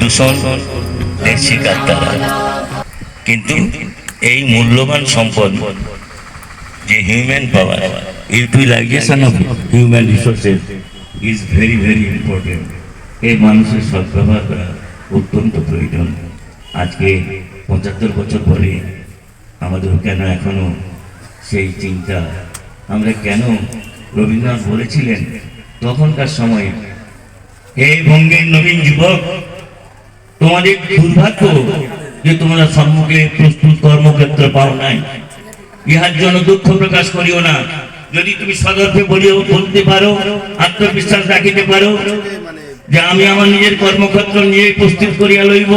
দূষণ এর শিকার তারা। কিন্তু এই মূল্যবান সম্পদ যে human power utilization of human resources is very very important এই মানুষের সদ্ব্যবহার করা অত্যন্ত প্রয়োজন। আজকে পঁচাত্তর বছর পরে আমাদের কেন এখনও সেই চিন্তা? আমরা কেন রবীন্দ্রনাথ বলেছিলেন, তখনকার সময়ে এই বঙ্গের নবীন যুবক তোমাদের দুর্ভাগ্য যে তোমরা সম্মুখে প্রস্তুত কর্মক্ষেত্র পাও নাই। ইহার জন্য দুঃখ প্রকাশ করিও না। যদি তুমি সদর্ভে বলিও, বলতে পারো, আত্মবিশ্বাস রাখিতে পারো যে আমি আমার নিজের কর্মক্ষেত্র নিয়ে প্রস্তুত করিয়া লইব,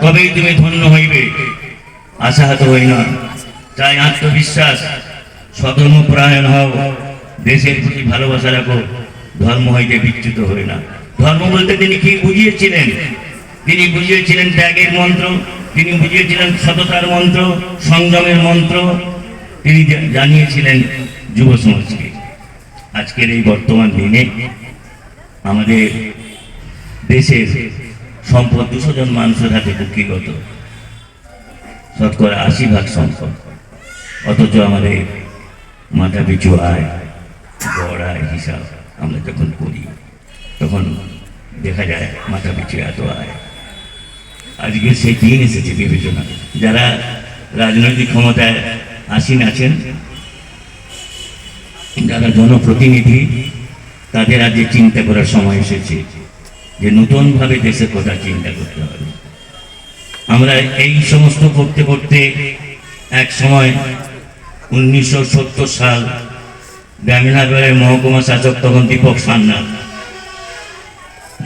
তবেই তুমি ধন্য হইবে। আশাহত হই না। তাই আত্মবিশ্বাস স্বধর্ম পরায়ণ হও। দেশের প্রতি ভালোবাসা রাখো। ধর্ম হইতে বিচ্যুত হই না। ধর্ম বলতে তিনি কি বুঝিয়েছিলেন? তিনি বুঝিয়েছিলেন ত্যাগের মন্ত্র, তিনি বুঝিয়েছিলেন সততার মন্ত্র, সংযমের মন্ত্র, তিনি জানিয়েছিলেন যুব সমাজকে। আজকের এই বর্তমান দিনে আমাদের দেশের সম্পদ দুশো জন মানুষের হাতে কুক্ষিগত। শতকরা আশি ভাগ সম্পদ। অথচ আমাদের মাথা পিছু আয়, গড় আয় হিসাব আমরা যখন করি, তখন দেখা যায় মাথা পিছু এত আয়। আজকে সেই দিন এসেছে বিবেচনা যারা রাজনৈতিক ক্ষমতায় আসীন আছেন, যারা জনপ্রতিনিধি, তাদের আজকে চিন্তা করার সময় এসেছে যে নতুনভাবে দেশের কথা চিন্তা করতে হবে। আমরা এই সমস্ত করতে করতে এক সময় উনিশশো সত্তর সাল গ্রামীণাগরের মহকুমা শাসক তখন দীপক সান্যাল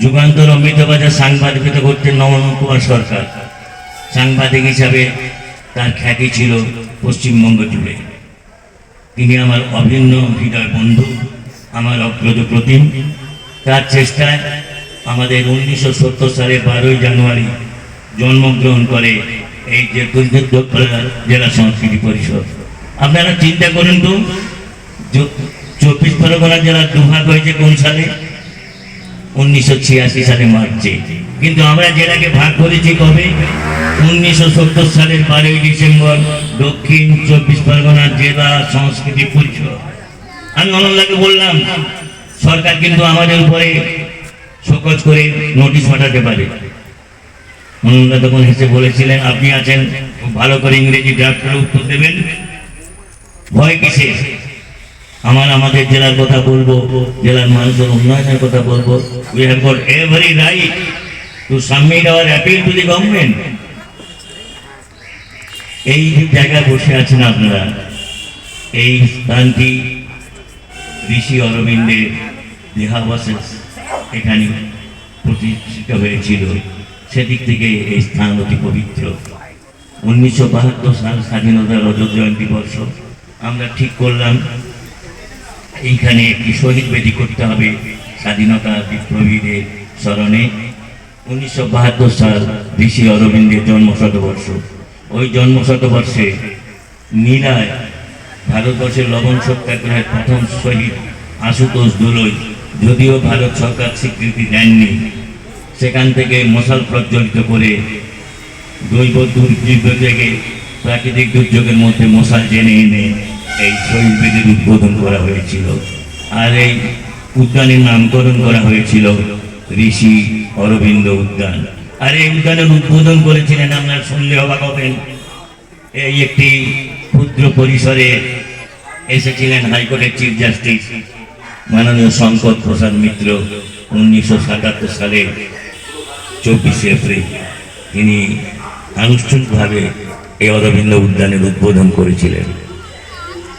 যুগান্তর অমৃতবাজার সাংবাদিকতা করতেন নমন কুমার সরকার। সাংবাদিক হিসাবে তার খ্যাতি ছিল পশ্চিমবঙ্গ জুড়ে। তিনি আমার অভিন্ন হৃদয় বন্ধু, আমার অগ্রজ প্রতিম। তার চেষ্টায় আমাদের উনিশশো সত্তর সালে বারোই জানুয়ারি জন্মগ্রহণ করে এই যে জেলা সংস্কৃতি পরিষদ। আপনারা চিন্তা করুন তো, চব্বিশ পরগনা জেলার দুভাগ হয়েছে কোন সালে? উনিশশো ছিয়াশি সালে মার্চে কিন্তু আমরা জেলাকে ভাগ করেছি কবে? উনিশশো সত্তর সালের বারোই ডিসেম্বর দক্ষিণ চব্বিশ পরগনা জেলা সংস্কৃতি পরিষদ। আমি অনলাকে বললাম, সরকার কিন্তু আমাদের উপরে সকজ করে নোটিশ পাঠাতে পারে। অনন্দা তখন হেসে বলেছিলেন, আপনি আছেন ভালো করে ইংরেজি ড্রাফট করে উত্তর দেবেন। ভয় কিসে আমার আমাদের জেলার কথা বলব, জেলার মানুষের উন্নয়নের কথা বলব। We have got every right to submit our appeal to the government এই যে জায়গায় বসে আছেন আপনারা, এই স্থানটি ঋষি অরবিন্দের দেহাবশেষ এখানে প্রতিষ্ঠিত হয়েছিল। সেদিক থেকে এই স্থান অতি পবিত্র। উনিশশো বাহাত্তর সাল স্বাধীনতা রজত জয়ন্তী বর্ষ। আমরা ঠিক করলাম এইখানে একটি শহীদ বেদি করতে হবে স্বাধীনতা বিপ্লবীদের স্মরণে। উনিশশো বাহাত্তর সাল ঋষি অরবিন্দের জন্ম শতবর্ষ ওই জন্ম শতবর্ষে নীলায় ভারতবর্ষের লবণ সত্যাগ্রহের প্রথম শহীদ আশুতোষ দোলই। যদিও ভারত সরকার স্বীকৃতি দেননি। সেখান থেকে মশাল প্রজ্বলিত করে দৈব দুর্যোগ থেকে প্রাকৃতিক দুর্যোগের মধ্যে মশাল জেনে এনে এই শহীদ উদ্বোধন করা হয়েছিল। আর এই উদ্যানের নামকরণ করা হয়েছিল ঋষি অরবিন্দ উদ্যান। আর এই উদ্যানের উদ্বোধন করেছিলেন আপনার শুনলে অবাক হবেন এই একটি ক্ষুদ্র পরিসরে এসেছিলেন হাইকোর্টের চিফ জাস্টিস মাননীয় শঙ্কর প্রসাদ মিত্র উনিশশো সাতাত্তর সালে চব্বিশে এপ্রিল। তিনি আনুষ্ঠানিকভাবে এই অরবিন্দ উদ্যানের উদ্বোধন করেছিলেন।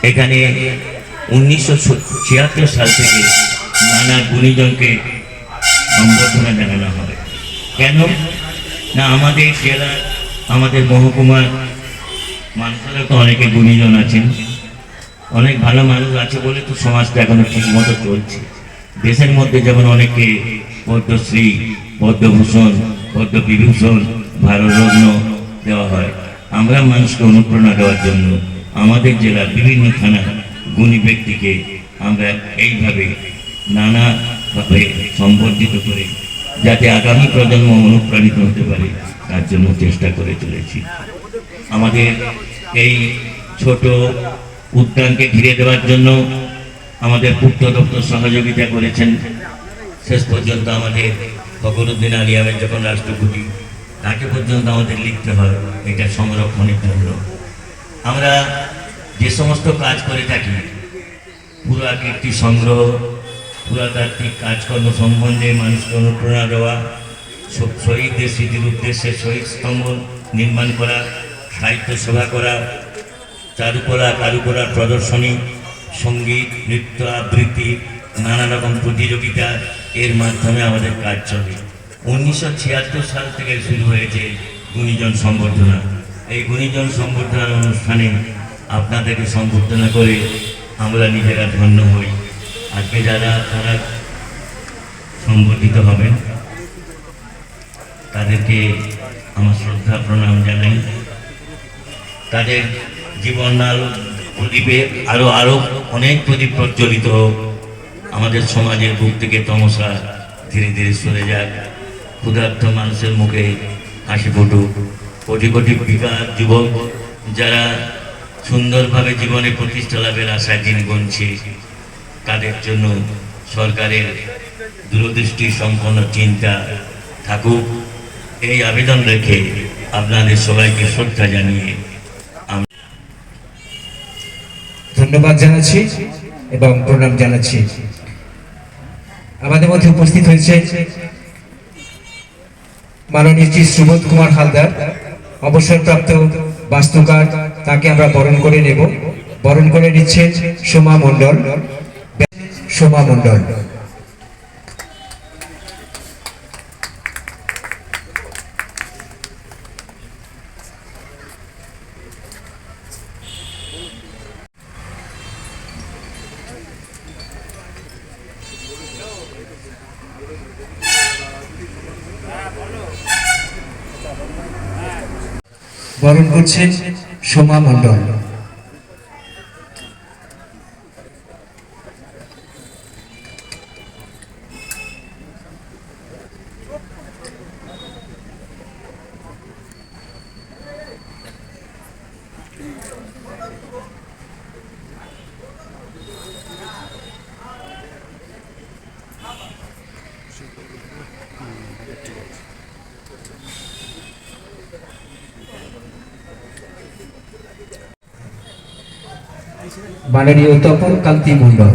এখানে উনিশশো ছিয়াত্তর সাল থেকে নানা গুণীজনকে সম্বর্ধনা জানানো হয় কেন? না, আমাদের জেলা, আমাদের মহকুমার মানুষেরও তো অনেকে গুণীজন আছেন। অনেক ভালো মানুষ আছে বলে তো সমাজটা এখনও ঠিক মতো চলছে। দেশের মধ্যে যেমন অনেকে পদ্মশ্রী, পদ্মভূষণ, পদ্মবিভূষণ ভারতরত্ন দেওয়া হয়। আমরা মানুষকে অনুপ্রেরণা দেওয়ার জন্য আমাদের জেলার বিভিন্ন থানা গুণী ব্যক্তিকে আমরা এইভাবে নানাভাবে সম্বর্ধিত করে যাতে আগামী প্রজন্ম অনুপ্রাণিত হতে পারে, তার জন্য চেষ্টা করে চলেছি। আমাদের এই ছোট উদ্যানকে ঘিরে দেওয়ার জন্য আমাদের পূর্ত দপ্তর সহযোগিতা করেছেন। শেষ পর্যন্ত আমাদের ফখরুদ্দিন আলিয়ামের যখন রাষ্ট্রপতি, তাকে পর্যন্ত আমাদের লিখতে হয়, এটা সংরক্ষণের জন্য আমরা যে সমস্ত কাজ করে থাকি, পুরাকীর্তি সংগ্রহ, পুরাতাত্ত্বিক কাজকর্ম সম্বন্ধে মানুষকে অনুপ্রেরণা দেওয়া শহীদদের স্মৃতির উদ্দেশ্যে শহীদ স্তম্ভ নির্মাণ করা, সাহিত্য সভা করা, চারুকলা, কারুকলার প্রদর্শনী, সংগীত, নৃত্য, আবৃত্তি, নানা রকম প্রতিযোগিতা, এর মাধ্যমে আমাদের কাজ চলে। উনিশশো ছিয়াত্তর সাল থেকে শুরু হয়েছে গুণীজন সম্বর্ধনা এই গুণীজন সম্বর্ধনার অনুষ্ঠানে আপনাদেরকে সম্বর্ধনা করে আমরা নিজেরা ধন্য হই। আজকে যারা তারা সংগঠিত হবেন, তাদেরকে আমার শ্রদ্ধা, প্রণাম জানাই। তাদের জীবন আলো প্রদীপে আরও আরও অনেক প্রদীপ প্রজ্বলিত হোক। আমাদের সমাজের বুক থেকে তমসা ধীরে ধীরে সরে যাক। ক্ষুধার্ত মানুষের মুখে হাসি ফুটুক। কোটি কোটি বিকার যুবক যারা সুন্দরভাবে জীবনে প্রতিষ্ঠা লাভের আশায় দিন গুনছে, তাদের জন্য সরকারের দূরদৃষ্টি সম্পন্ন চিন্তা থাকুক। এই আবেদন রেখে আপনাদের সবাইকে শ্রদ্ধা জানিয়ে ধন্যবাদ জানাচ্ছি এবং প্রণাম জানাচ্ছি। আমাদের মধ্যে উপস্থিত হয়েছে মাননীয় শ্রী সুবোধ কুমার হালদার। অবসরপ্রাপ্ত বাস্তুকার তাকে আমরা বরণ করে নেব। বরণ করে নিচ্ছে সোমা মণ্ডল। সোমা মণ্ডল। বরণ করছেন সোমা মণ্ডল। মাননীয় তপন কান্তি মণ্ডল।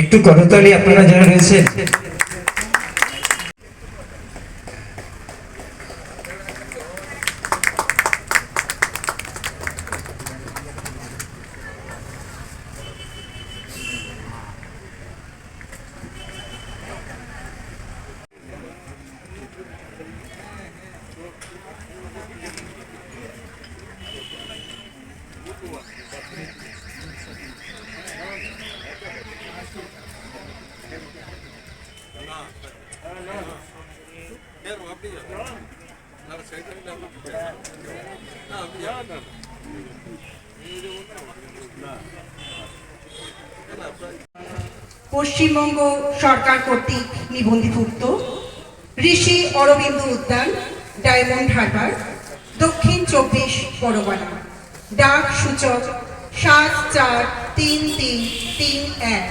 একটু করতালি আপনারা যারা রয়েছেন পশ্চিমবঙ্গ সরকার কর্তৃক নিবন্ধীভুক্ত ঋষি অরবিন্দ উদ্যান, ডায়মন্ড হারবার, দক্ষিণ চব্বিশ পরগনা। ডাক সূচক সাত চার তিন তিন তিন এক।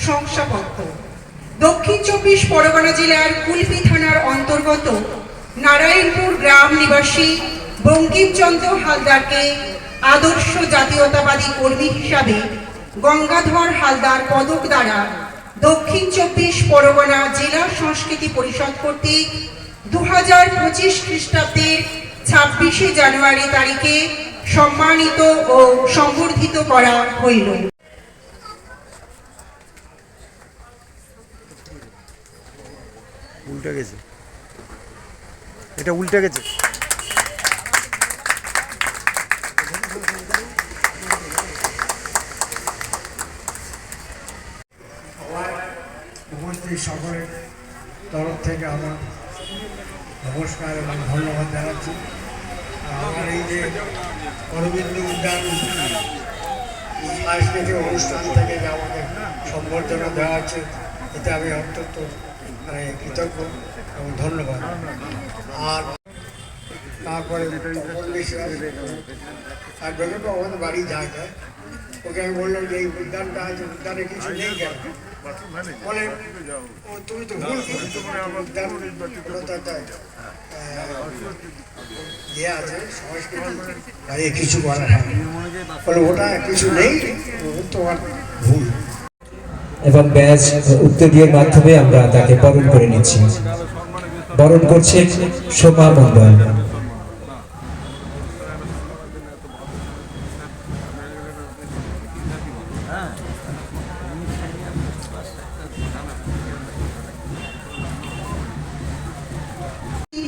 শংসাপত্র। দক্ষিণ চব্বিশ পরগনা জেলার কুলপি থানার অন্তর্গত নারায়ণপুর গ্রাম নিবাসী বঙ্কিমচন্দ্র হালদারকে আদর্শ জাতীয়তাবাদী কর্মী হিসাবে গঙ্গাধর হালদার পদক দ্বারা দক্ষিণ চব্বিশ পরগনা জেলা সংস্কৃতি পরিষদ কর্তৃক দু হাজার পঁচিশ খ্রিস্টাব্দের ছাব্বিশে জানুয়ারি তারিখে সম্মানিত ও সম্বর্ধিত করা হইল। উল্টে গেছে। এটা উল্টে গেছে। উপস্থিত সকলের তরফ থেকে আমার নমস্কার এবং ধন্যবাদ জানাচ্ছি। আমার এই যে অরবিন্দ উদ্যান সাংস্কৃতিক অনুষ্ঠান থেকে যে আমাকে সম্বর্ধনা দেওয়া হচ্ছে, এতে আমি অত্যন্ত মানে কৃতজ্ঞ এবং ধন্যবাদ। আর তারপরে তো আমাদের বাড়ি যায় ওকে আমি বললাম যে এই উদ্যানটা আছে উদ্যানে কিছু নেই বলে, ও, তুমি তো ভুল করেছ উদ্যান ইয়ে এবং উত্তরীয়ের মাধ্যমে আমরা তাকে বরণ করে নিচ্ছি। বরণ করছেন সোমা মণ্ডল।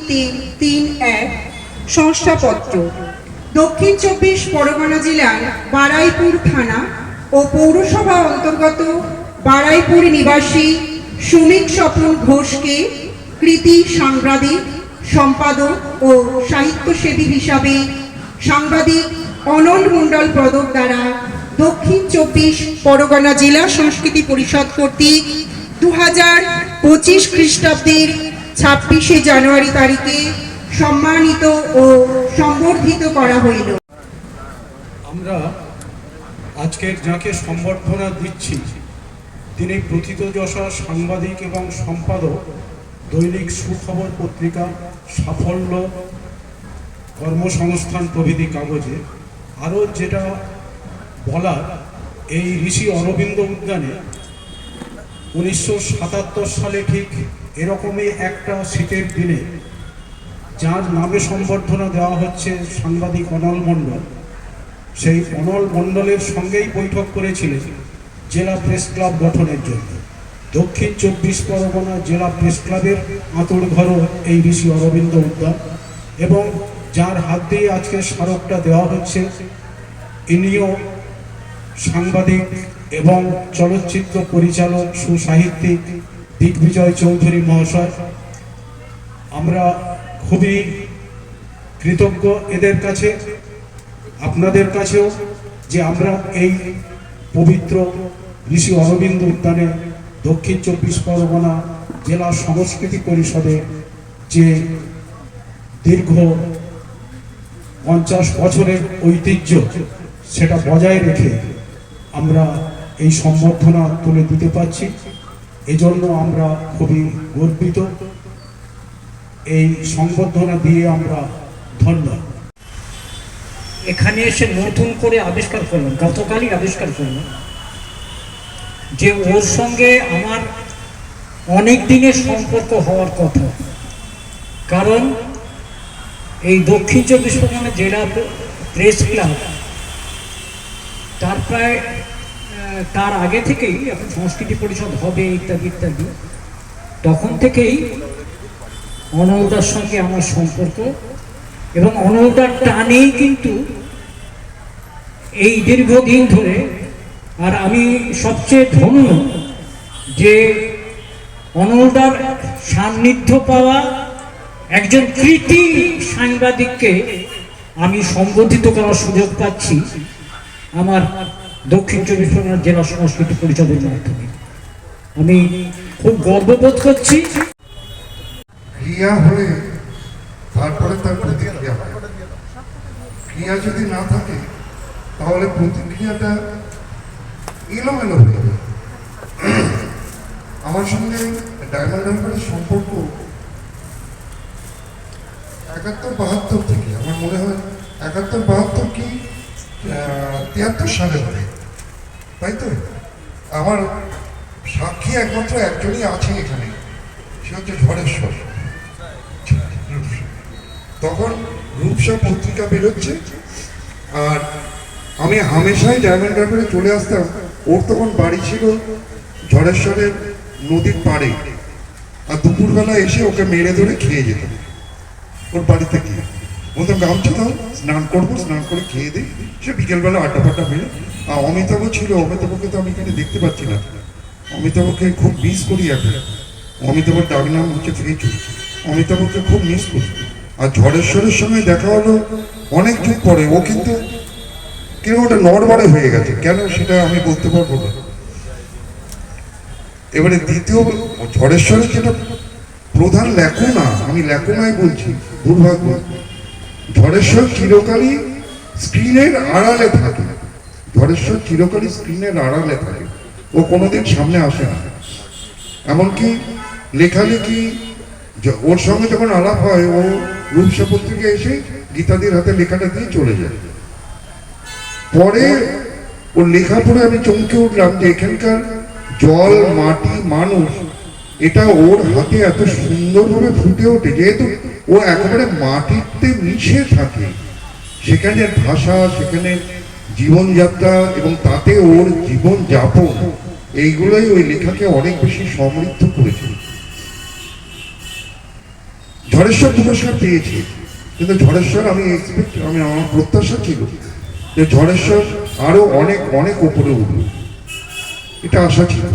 তিন তিন এক, সংস্থাপত্র। দক্ষিণ চব্বিশ পরগনা জেলার বারাইপুর থানা ও পৌরসভা অন্তর্গত বারাইপুর নিবাসী সুমিক স্বপন ঘোষকে কৃতি সাংবাদিক, সম্পাদক ও সাহিত্যসেবী হিসাবে সাংবাদিক অনল মণ্ডল পদক দ্বারা দক্ষিণ চব্বিশ পরগনা জেলা সংস্কৃতি পরিষদ কর্তৃক দু হাজার পঁচিশ খ্রিস্টাব্দের ছাব্বিশে জানুয়ারি তারিখে সম্মানিত ও সম্বর্ধিত করা হইল। আমরা আজকের যাকে সম্বর্ধনা দিচ্ছি, তিনি প্রথিতযশা সাংবাদিক এবং সম্পাদক, দৈনিক সুখবর পত্রিকা, সাফল্য কর্মসংস্থান প্রভৃতি কাগজে। আরও যেটা বলার, এই ঋষি অরবিন্দ উদ্যানে উনিশশো সাতাত্তর সালে ঠিক এরকমই একটা শীতের দিনে যার নামে সম্বর্ধনা দেওয়া হচ্ছে সাংবাদিক অনল মণ্ডল। সেই অনল মণ্ডলের সঙ্গেই বৈঠক করেছিলেন জেলা প্রেস ক্লাব গঠনের জন্য। দক্ষিণ চব্বিশ পরগনা জেলা প্রেস ক্লাবের আঁতুড় ঘরও এই ঋষি অরবিন্দ উদ্যান এবং যার হাত দিয়ে আজকে স্মারকটা দেওয়া হচ্ছে ইনিও সাংবাদিক এবং চলচ্চিত্র পরিচালক, সুসাহিত্যিক দিগ্বিজয় চৌধুরী মহাশয়, আমরা খুবই কৃতজ্ঞ এদের কাছে, আপনাদের কাছেও যে আমরা এই পবিত্র ঋষি অরবিন্দ উদ্যানে দক্ষিণ চব্বিশ পরগনা জেলা সংস্কৃতি পরিষদে যে দীর্ঘ পঞ্চাশ বছরের ঐতিহ্য সেটা বজায় রেখে আমরা এই সম্বর্ধনা তুলে দিতে পারছি। এজন্য আমরা খুবই গর্বিত। এই সম্বর্ধনা দিয়ে আমরা ধন্য। এখানে এসে নতুন করে আবিষ্কার করলাম, গতকালই আবিষ্কার করলাম। যে ওর সঙ্গে আমার অনেক দিনের সম্পর্ক হওয়ার কথা। কারণ এই দক্ষিণ চব্বিশ পরগনা জেলা প্রেস ক্লাব, তার প্রায় তার আগে থেকেই এখন সংস্কৃতি পরিষদ হবে, ইত্যাদি ইত্যাদি। তখন থেকেই অনলদার সঙ্গে আমার সম্পর্ক এবং অনলদার টানেই কিন্তু এই দীর্ঘদিন ধরে, আর আমি সবচেয়ে ধন্য যে অনলদার সান্নিধ্য পাওয়া একজন কৃতি সাংবাদিককে আমি সম্বোধিত করার সুযোগ পাচ্ছি। আমার দক্ষিণ চব্বিশ পরগনা জেলা সংস্কৃতি পরিষদের মাধ্যমে। আমি খুব গর্ববোধ করছি। ক্রিয়া হলে তারপরে তার প্রতিক্রিয়া ক্রিয়া যদি না থাকে, তাহলে প্রতিক্রিয়াটা এলোমেলো হয়ে যাবে আমার সঙ্গে ডায়মন্ড হারবারের সম্পর্ক একাত্তর বাহাত্তর থেকে, আমার মনে হয় একাত্তর বাহাত্তর কি তিয়াত্তর সালে হবে। তাই তো? আমার সাক্ষী একমাত্র একজনই আছে এখানে। সে হচ্ছে ঝড়েশ্বর তখন রূপসা পত্রিকা বেরোচ্ছে, আর আমি হামেশাই ডায়মন্ড হারবারে চলে আসতাম। ওর তখন বাড়ি ছিল ঝড়েশ্বরের নদীর পাড়ে। আর দুপুরবেলা এসে ওকে মেরে ধরে খেয়ে যেতাম ওর বাড়িতে গিয়ে। বলতাম, গামছা দাও, স্নান করব, স্নান করে খেয়ে দিই সে বিকেলবেলা আড্ডা ফাড্ডা মেরে অমিতাভ ছিল, অমিতাভকে তো আমি এখানে দেখতে পাচ্ছি না। অমিতাভকে খুব মিস করি এখন অমিতাভের ডাক নাম হচ্ছে ফেঁচু অমিতাভকে খুব মিস করি। আর ঝড়েশ্বরের সঙ্গে দেখা হলো অনেক যুগ পরে। ও কিন্তু কেউ ওটা নড়বড়ে হয়ে গেছে? কেন সেটা আমি বলতে পারব না। এবারে দ্বিতীয় ঝড়েশ্বরের যেটা প্রধান লেখনা আমি লেখনায় বলছি, দুর্ভাগ্য। ঝড়েশ্বর চিরকালই স্ক্রিনের আড়ালে থাকে। ঝড়েশ্বর চিরকালই স্ক্রিনের আড়ালে থাকে। ও কোনোদিন সামনে আসে না। এমনকি লেখালেখি ওর সঙ্গে যখন আলাপ হয়, ও রূপসা পত্রিকা এসে গীতাদির হাতে লেখাটা দিয়ে চলে যায়। পরে ওর লেখা পড়ে আমি চমকে উঠলাম যে এখানকার জল, মাটি, মানুষ, এটা ওর হাতে এত সুন্দরভাবে ফুটে ওঠে, যেহেতু ও একেবারে মাটিতে মিশে থাকে। সেখানে ভাষা সেখানে জীবনযাত্রা এবং তাতে ওর জীবন যাপন এইগুলোই ওই লেখাকে অনেক বেশি সমৃদ্ধ করেছে। ঝড়েশ্বর পুরস্কার পেয়েছি, কিন্তু ঝড়েশ্বর আমি এক্সপেক্ট আমি, আমার প্রত্যাশা ছিল যে ঝড়েশ্বর আরও অনেক অনেক উপরে উঠবে। এটা আশা ছিল।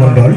মন্ডল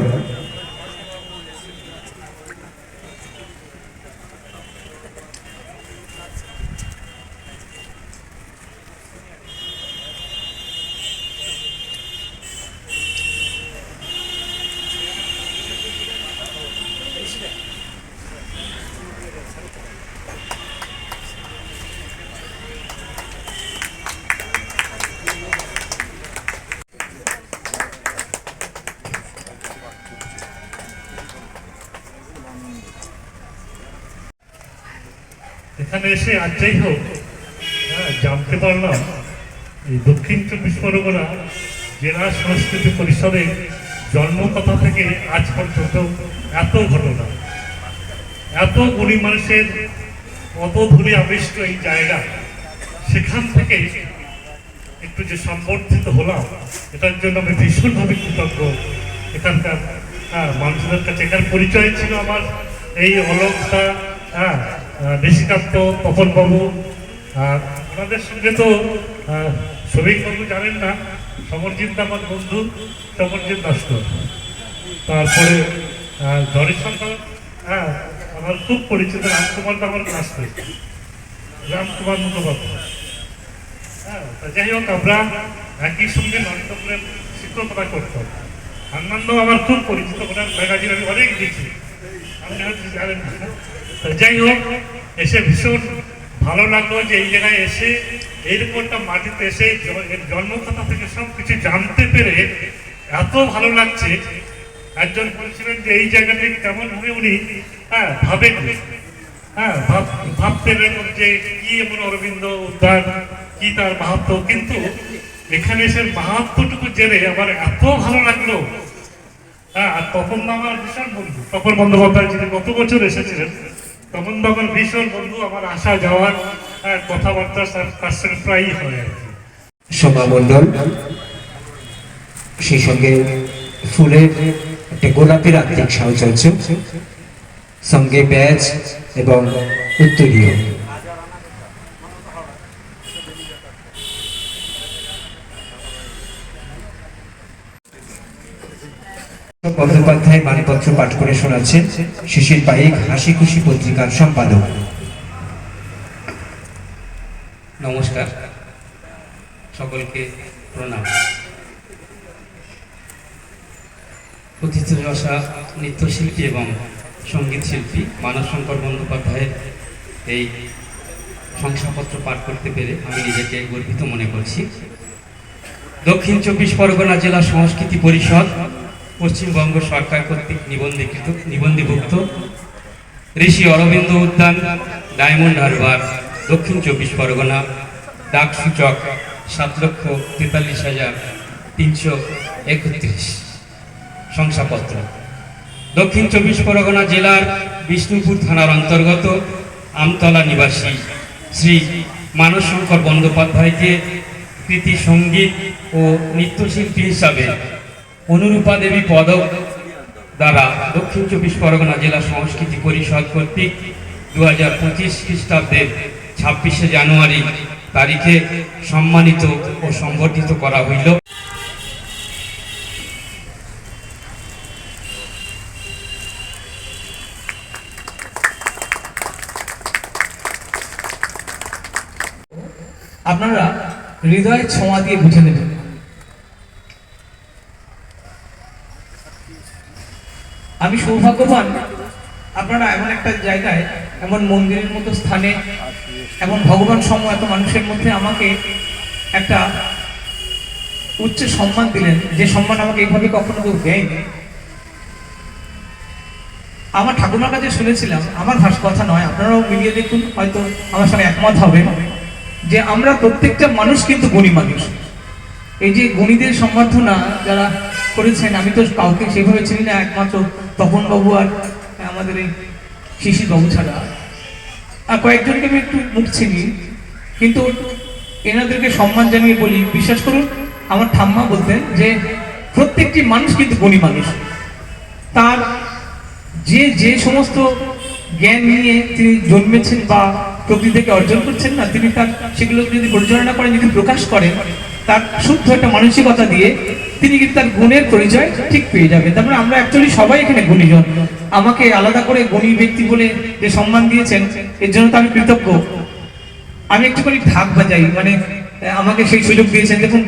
এখানে এসে আর যাই হোক হ্যাঁ জানতে পারলাম এই দক্ষিণ চব্বিশ পরগনা জেলা সংস্কৃতি পরিষদে জন্মকথা থেকে আজ পর্যন্ত এত ঘটনা, এত গুণী মানুষের কত ধরে আবিষ্ট এই জায়গা, সেখান থেকে একটু যে সম্বর্ধিত হলাম, এটার জন্য আমি ভীষণভাবে কৃতজ্ঞ। এখানকার হ্যাঁ মানুষদের কাছে এখানে পরিচয় ছিল আমার, এই অলকটা হ্যাঁ আহ, নিশিকান্ত তপনবাবু আর আপনাদের সঙ্গে তো শ্রমিকবাবু জানেন না সমরজিৎ আমার বন্ধু সমরজিৎ নস্কর তারপরে ধরেশঙ্কর হ্যাঁ আমার খুব পরিচিত রামকুমার আমার ক্লাস রামকুমার মুখোপাধ্যায়। হ্যাঁ, যাই হোক আমরা একই সঙ্গে নন্দপুরের শিক্ষকতা করতাম অন্যান্য আমার খুব পরিচিত ওনার ম্যাগাজিন আমি অনেক দেখি। আপনি হয়তো জানেন না। যাই হোক এসে ভীষণ ভালো লাগল যে এই জায়গায় এসে এইরকম একটা মাটিতে এসে জন্মকথা থেকে সব কিছু জানতে পেরে এত ভালো লাগছে। একজন বলছিলেন যে এই জায়গাটি কেমন হবে উনি হ্যাঁ ভাবেন হ্যাঁ ভাব- ভাবতেন এরকম যে কি এমন অরবিন্দ উদ্যান, কি তার মাহাত্ম। কিন্তু এখানে এসে মাহাত্মটুকু জেনে আমার এত ভালো লাগল। হ্যাঁ আর তখন আমার ভীষণ বন্ধু তখন বন্দ্যোপাধ্যায় যিনি গত বছর এসেছিলেন তখন তখন ভীষণ বন্ধু, আমার আসা যাওয়ার কথাবার্তা তার- সঙ্গে প্রায়ই হয় আর কি। শোভা সেই সঙ্গে ফুলের একটা গোলাপের আত্মিক সাহচর্য, সঙ্গে ব্যাচ এবং উত্তরীয়। বন্দ্যোপাধ্যায় মানপত্র পাঠ করে শোনাচ্ছেন শিশির পাইক, হাসি খুশি পত্রিকার সম্পাদক। নমস্কার। সকলকে প্রণাম। প্রথিতযশা নৃত্যশিল্পী এবং সংগীত শিল্পী মানব শঙ্কর বন্দ্যোপাধ্যায়ের এই শংসাপত্র পাঠ করতে পেরে আমি নিজেকে গর্বিত মনে করছি। দক্ষিণ চব্বিশ পরগনা জেলা সংস্কৃতি পরিষদ পশ্চিমবঙ্গ সরকার কর্তৃক নিবন্ধীকৃত, নিবন্ধীভুক্ত ঋষি অরবিন্দ উদ্যান, ডায়মন্ড হারবার, দক্ষিণ চব্বিশ পরগনা ডাক সূচক সাত লক্ষ তেতাল্লিশ হাজার তিনশো একত্রিশ শংসাপত্র। দক্ষিণ চব্বিশ পরগনা জেলার বিষ্ণুপুর থানার অন্তর্গত আমতলা নিবাসী শ্রী মানস শঙ্কর বন্দ্যোপাধ্যায়কে কৃতি সংগীত ও নৃত্যশিল্পী হিসাবে অনুরূপা দেবী পদক দ্বারা দক্ষিণ চব্বিশ পরগনা জেলা সংস্কৃতি পরিষদ কর্তৃক দু হাজার পঁচিশ খ্রিস্টাব্দের ছাব্বিশে জানুয়ারি তারিখে সম্মানিত ও সংগঠিত করা হইল। আপনারা হৃদয়ের ছোঁয়া দিয়ে বুঝে নেবেন। আমি সৌভাগ্যবান। আপনারা এমন একটা জায়গায়, এমন মন্দিরের মতো স্থানে, এমন ভগবান সম এত মানুষের মধ্যে আমাকে একটা উচ্চ সম্মান দিলেন, যে সম্মান আমাকে এইভাবে কখনো কেউ দেয়নি। আমার ঠাকুমার কাছে শুনেছিলাম, আমার ভাষ কথা নয়, আপনারাও মিলিয়ে দেখুন, হয়তো আমার সঙ্গে একমত হবে যে আমরা প্রত্যেকটা মানুষ কিন্তু গুণী মানুষ। এই যে গণিতের সম্বর্ধনা যারা করেছেন, আমি তো কাউকে সেভাবে চিনি না, একমাত্র তপন বাবু আর আমাদের এই শিশির বাবু ছাড়া আর কয়েকজনকে আমি একটু মুখ চিনি, কিন্তু এনাদেরকে সম্মান জানিয়ে বলি, বিশ্বাস করুন, আমার ঠাম্মা বলতেন যে প্রত্যেকটি মানুষ কিন্তু গুণী মানুষ। তার যে যে সমস্ত জ্ঞান নিয়ে তিনি জন্মেছেন বা প্রকৃতি থেকে অর্জন করছেন না, তিনি তার সেগুলো যদি পরিচালনা করেন, যদি প্রকাশ করেন, তার শুদ্ধ একটা মানসিকতা দিয়ে তিনি কিন্তু তার গুণের পরিচয়? ঠিক পেয়ে যাবেন তারপরে আমরা অ্যাকচুয়ালি সবাই এখানে গুণীজন। আমাকে আলাদা করে গুণী ব্যক্তি বলে যে সম্মান দিয়েছেন, এর জন্য তো আমি কৃতজ্ঞ। আমি একটুখানি ঢাক বাজাই মানে আমাকে সেই সুযোগ দিয়েছেন। দেখুন,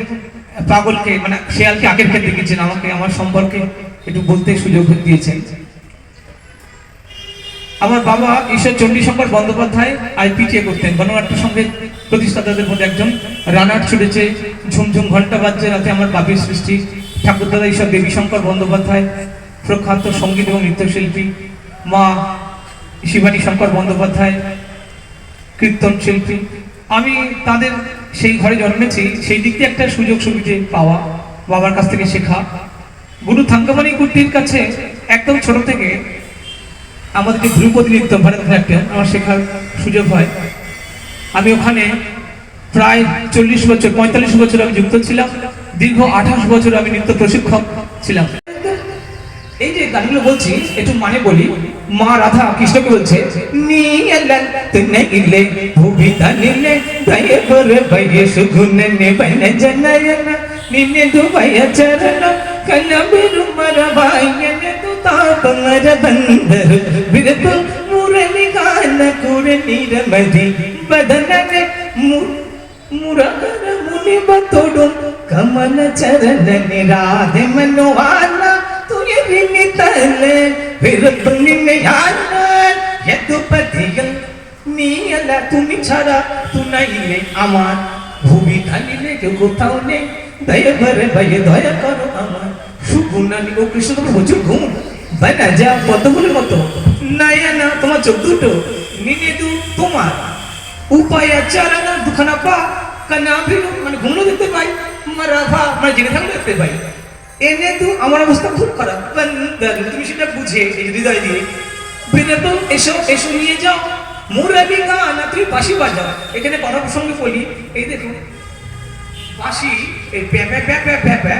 পাগলকে মানে শেয়ালকে আগের ক্ষেত্রে দেখেছেন, আমাকে, আমার সম্পর্কে একটু বলতে সুযোগ দিয়েছেন। আমার বাবা ঈশ্বর চণ্ডীশঙ্কর বন্দ্যোপাধ্যায় আইপিটিএ করতেন। গণনাট্য সঙ্গে প্রতিষ্ঠাতাদের মধ্যে একজন। রানার ছুটেছে, ঝুমঝুম ঘণ্টা বাজছে, রাতে আমার বাপের সৃষ্টি। ঠাকুরদাদা ঈশ্বর দেবীশঙ্কর বন্দ্যোপাধ্যায়, প্রখ্যাত সংগীত এবং নৃত্যশিল্পী। মা শিবানী শঙ্কর বন্দ্যোপাধ্যায়, কীর্তন শিল্পী। আমি তাদের সেই ঘরে জন্মেছি, সেই দিক দিয়ে একটা সুযোগ সুবিধে পাওয়া বাবার কাছ থেকে শেখা। গুরু থাঙ্কামানি কুর্তির কাছে একদম ছোট থেকে আমাদেরকে ধ্রুপদী নৃত্য ভারতনাট্যম আমার শেখার সুযোগ হয়। আমি ওখানে প্রায় চল্লিশ বছর, পঁয়তাল্লিশ বছর আমি যুক্ত ছিলাম, দীর্ঘ আঠাশ বছর আমি নৃত্য প্রশিক্ষক ছিলাম। এই যে গানগুলো বলছি, একটু মানে বলি, মা রাধা কৃষ্ণকে বলছে নিয়লন പാപമര ബന്ധർ വിരപ്പ് മുരളി കാല കുഴനിരമതി ബദനനെ മുരകര മുനിവത്തോടും കമല ചരണ നിരാധ മനോഹാന തുയരിനി തലെ വിരപ്പ് നിന്നെയാൽ യതുപതിയൽ നീയല്ല তুমি ছাড়া তুনাইলে আমার ভূমি খালিলে কেউ কোথাও নেই দয়া করে ভয়ে দয়া করো আমার সুগুণানি ও কৃষ্ণ প্রচুর ঘুম বানা যা পদ্মফুলের মতো। নয়া না তোমার চোখ দুটো। নিনে দু তোমার। উপায় চারানা দুখানা পা, কানা ভিড় মানে ঘুমলো দেখতে পাই মারাভা মানে জেনে থাকলে দেখতে পাই। এনে তো আমার অবস্থা খুব খারাপ। তুমি সেটা বুঝে, এই হৃদয় দিয়ে। বিরত এসো এসো নিয়ে যাও। মুরালি গান তুমি বাঁশি বাজাও। এখানে কথা প্রসঙ্গে বলি, এই দেখুন বাঁশি, এই প্যা প্যা প্যা প্যা প্যা প্যা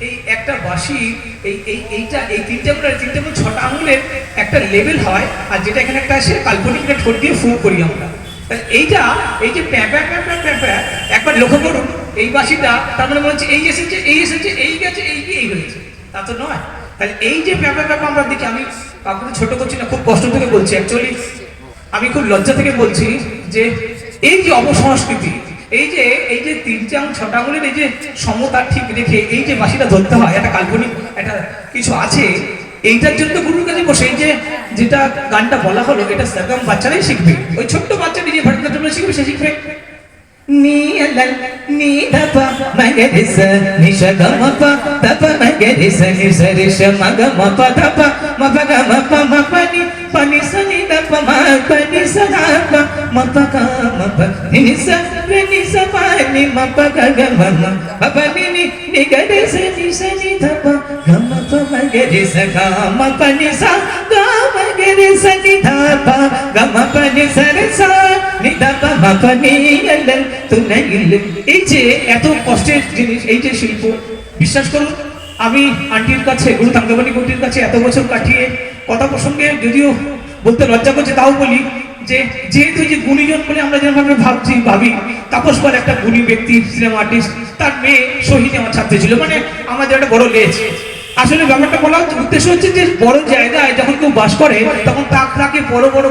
এই- একটা বাঁশি, এই এই, এইটা, এই তিনটে করে তিনটে করে ছটা আঙুলের একটা লেভেল হয়, আর যেটা এখানে একটা আসে কাল্পনিক একটা ঠোঁট দিয়ে ফু করি আমরা। এইটা, এই যে প্যা প্যা প্যা প্যা প্যা প্যা একবার লক্ষ্য করুন, এই বাঁশিটা, তার মানে মনে হচ্ছে এই এসেছে এই এসেছে, এই গেছে, এই এই হয়েছে। তা তো নয়। তাহলে এই যে ব্যাপার ব্যাপার আমরা দেখি, আমি কাকুকে ছোট করছি না, খুব কষ্ট থেকে বলছি অ্যাকচুয়ালি আমি খুব লজ্জা থেকে বলছি যে এই যে অপসংস্কৃতি এই যে এই যে তিন চাং ছটাগুলির এই যে সমতা ঠিক রেখে এই যে বাসিটা ধরতে হয়, একটা কাল্পনিক, একটা কিছু আছে, এইটার জন্য গুরুর কাছে বসে এই যে, যেটা গানটা বলা হলো, এটা সাগাম বাচ্চারাই শিখবে। ওই ছোট্ট বাচ্চা নিজে ভরতনাট্যম শিখবে, সে শিখবে। నీలల్ నీదప మగరిస నిషగమప తప మపక మప నిస నిస పని మపక గమ మప నిని నిగడస నిస నిధప గమ పమ గరిస గమ పనిస గమ గరిస నిధప గమ పనిసరస নিদাতা মাথা নিয়ে গেলেন নেই গেলেন এই যে এত কষ্টের জিনিস এই যে শিল্প বিশ্বাস করুন, আমি আন্টির কাছে, গুরু তাঙ্গাবানি গুটির কাছে এত বছর কাটিয়ে কথা প্রসঙ্গে যদিও বলতে লজ্জা করছে, তাও বলি। যেহেতু যে গুণীজন বলে আমরা যেভাবে ভাবছি, ভাবি, তাপস পাল একটা গুণী ব্যক্তি সিনেমা আর্টিস্ট তার মেয়ে শহীদ আমার ছাত্র ছিল মানে আমাদের একটা বড় লেজ। আসলে ব্যাপারটা বলা উদ্দেশ্য হচ্ছে যে বড় জায়গায় যখন কেউ বাস করে, তখন তাকে বড় বড়